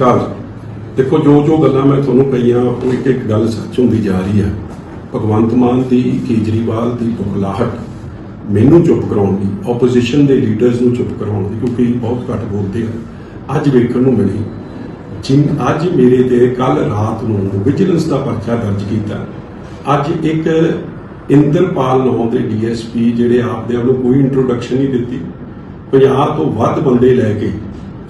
ਅਕਾਲ ਦੇਖੋ, ਜੋ ਜੋ ਗੱਲਾਂ ਮੈਂ ਤੁਹਾਨੂੰ ਕਹੀਆਂ, ਉਹ ਇੱਕ ਇੱਕ ਗੱਲ ਸੱਚ ਹੁੰਦੀ ਜਾ ਰਹੀ ਹੈ। ਭਗਵੰਤ ਮਾਨ ਦੀ, ਕੇਜਰੀਵਾਲ ਦੀ ਬੁਖਲਾਹਟ ਮੈਨੂੰ ਚੁੱਪ ਕਰਾਉਣ ਦੀ ਆਪੋਜੀਸ਼ਨ ਦੇ ਲੀਡਰਸ ਨੂੰ ਚੁੱਪ ਕਰਾਉਣ ਦੀ, ਕਿਉਂਕਿ ਬਹੁਤ ਘੱਟ ਬੋਲਦੇ ਆ। ਅੱਜ ਵੇਖਣ ਨੂੰ ਮਿਲੀ, ਜਿਨ, ਅੱਜ ਮੇਰੇ ਤੇ ਕੱਲ ਰਾਤ ਨੂੰ ਵਿਜੀਲੈਂਸ ਦਾ ਪਰਚਾ ਦਰਜ ਕੀਤਾ। ਅੱਜ ਇੱਕ ਇੰਦਰਪਾਲ ਨਾਮ ਦੇ ਡੀਐਸਪੀ ਜਿਹੜੇ ਆਪਦੇ ਆਪ ਨੂੰ ਕੋਈ ਇੰਟਰੋਡਕਸ਼ਨ ਨਹੀਂ ਦਿੱਤੀ। 50 ਤੋਂ ਵੱਧ ਬੰਦੇ ਲੈ ਕੇ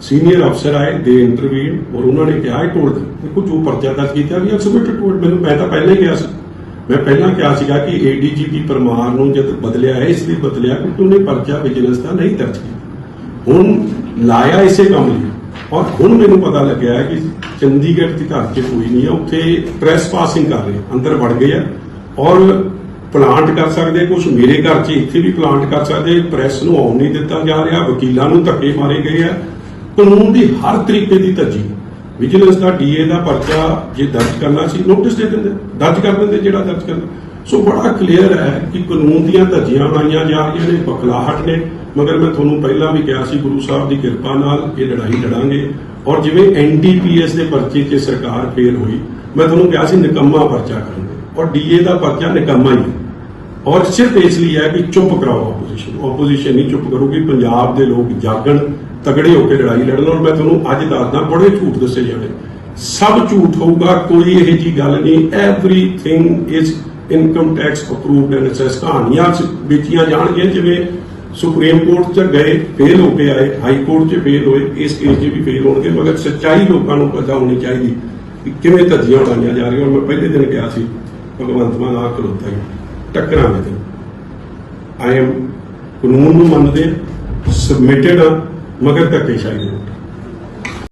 ਸੀਨੀਅਰ ਅਫਸਰ ਆਏ, ਦੇ ਇੰਟਰਵੀਨ ਔਰ ਉਹਨਾਂ ਨੇ ਕਿਹਾ ਹੀ ਟੋਲਡ ਦੇਖੋ, ਜੋ ਪਰਚਾ ਦਰਜ ਕੀਤਾ, ਵੀ ਸਬਮਿਟ ਟੋਲਡ ਮੈਨੂੰ ਮੈਂ ਤਾਂ ਪਹਿਲਾਂ ਹੀ ਕਿਹਾ ਸੀ। ਮੈਂ ਪਹਿਲਾਂ ਕਿਹਾ ਸੀਗਾ ਕਿ ਏਡੀਜੀਪੀ ਪਰਮਾਰ ਨੂੰ ਜਦ ਬਦਲਿਆ ਹੈ, ਇਸ ਲਈ ਬਦਲਿਆ, ਕਿਉਂਕਿ ਉਹਨੇ ਪਰਚਾ ਵਿਜੀਲੈਂਸ ਦਾ ਨਹੀਂ ਦਰਜ ਕੀਤਾ। ਹੁਣ ਲਾਇਆ ਇਸੇ ਕੰਮ ਲਈ। ਔਰ ਹੁਣ ਮੈਨੂੰ ਪਤਾ ਲੱਗਿਆ ਹੈ ਕਿ ਚੰਡੀਗੜ੍ਹ ਦੀ ਘਰ 'ਚ ਕੋਈ ਨਹੀਂ ਹੈ, ਉੱਥੇ ਪ੍ਰੈਸ ਪਾਸਿੰਗ ਕਰ ਰਹੇ, ਅੰਦਰ ਵੜ ਗਏ ਆ। ਔਰ ਪਲਾਂਟ ਕਰ ਸਕਦੇ ਕੁਝ ਮੇਰੇ ਘਰ 'ਚ ਇੱਥੇ ਵੀ ਪਲਾਂਟ ਕਰ ਸਕਦੇ ਪ੍ਰੈਸ ਨੂੰ ਆਉਣ ਨਹੀਂ ਦਿੱਤਾ ਜਾ ਰਿਹਾ, ਵਕੀਲਾਂ ਨੂੰ ਧੱਕੇ ਮਾਰੇ ਗਏ ਆ। ਕਾਨੂੰਨ ਦੀ ਹਰ ਤਰੀਕੇ ਦੀ ਧੱਜੀ ਵਿਜੀਲੈਂਸ ਦਾ ਡੀਏ ਦਾ ਪਰਚਾ ਜੇ ਦਰਜ ਕਰਨਾ ਸੀ ਨੋਟਿਸ ਦੇ ਦਿੰਦੇ, ਦਰਜ ਕਰ ਦਿੰਦੇ ਜਿਹੜਾ ਦਰਜ ਕਰਨਾ। ਸੋ ਬੜਾ ਕਲੀਅਰ ਹੈ ਕਿ ਕਾਨੂੰਨ ਦੀਆਂ ਧੱਜੀਆਂ ਬਣਾਈਆਂ ਜਾ ਰਹੀਆਂ ਨੇ, ਬਖਲਾਹਟ ਨੇ। ਮਗਰ ਮੈਂ ਤੁਹਾਨੂੰ ਪਹਿਲਾਂ ਵੀ ਕਿਹਾ ਸੀ, ਗੁਰੂ ਸਾਹਿਬ ਦੀ ਕਿਰਪਾ ਨਾਲ ਇਹ ਲੜਾਈ ਲੜਾਂਗੇ। ਔਰ ਜਿਵੇਂ ਐਨਡੀਪੀਐਸ ਦੇ ਪਰਚੇ 'ਚ ਸਰਕਾਰ ਫੇਲ ਹੋਈ, ਮੈਂ ਤੁਹਾਨੂੰ ਕਿਹਾ ਸੀ ਨਿਕੰਮਾ ਪਰਚਾ ਕਰਨਗੇ ਔਰ ਡੀਏ ਦਾ ਪਰਚਾ ਨਿਕੰਮਾ ਹੀ ਹੈ। ਔਰ ਸਿਰਫ ਇਸ ਲਈ ਹੈ ਕਿ ਚੁੱਪ ਕਰਾਓ ਆਪੋਜੀਸ਼ਨ ਆਪੋਜੀਸ਼ਨ ਨਹੀਂ ਚੁੱਪ ਕਰੂਗੀ, ਪੰਜਾਬ ਦੇ ਲੋਕ ਜਾਗਣ। ਤਗੜੇ ਹੋ ਕੇ ਲੜਾਈ ਲੜਨ ਔਰ ਮੈਂ ਤੁਹਾਨੂੰ ਅੱਜ ਦੱਸਦਾ, ਬੜੇ ਝੂਠ ਦੱਸੇ ਜਾਣੇ ਸਭ ਝੂਠ ਹੋਊਗਾ, ਕੋਈ ਇਹੋ ਜੀ ਗੱਲ ਨਹੀਂ। Everything is income tax approved and assess ਕਹਾਣੀਆਂ ਵੇਚੀਆਂ ਜਾਣਗੀਆਂ, ਜਿਵੇਂ ਸੁਪਰੀਮ ਕੋਰਟ ਚ ਗਏ ਫੇਲ ਹੋ ਕੇ ਆਏ ਹਾਈ ਕੋਰਟ ਚ ਫੇਲ ਹੋਏ, ਇਸ ਕੇਸ 'ਚ ਵੀ ਫੇਲ ਹੋਣਗੇ, ਮਗਰ ਸੱਚਾਈ ਲੋਕਾਂ ਨੂੰ ਪਤਾ ਹੋਣੀ ਚਾਹੀਦੀ ਕਿ ਕਿਵੇਂ ਧੱਜੀਆਂ ਉਡਾਈਆਂ ਜਾ ਰਹੀਆਂ। ਔਰ ਮੈਂ ਪਹਿਲੇ ਦਿਨ ਕਿਹਾ ਸੀ, ਭਗਵੰਤ ਮਾਨ ਆ ਖਲੋਤਾ ਹੀ। ਟੱਕਰਾਂਗੇ ਤੇ। ਆਈ ਐਮ ਕਾਨੂੰਨ ਨੂੰ ਮੰਨਦੇ ਸਬਮਿਟਡ ਆ ਮਗਰ ਧੱਕੇਸ਼ਾਹੀ। ਦੇ ਉੱਤੇ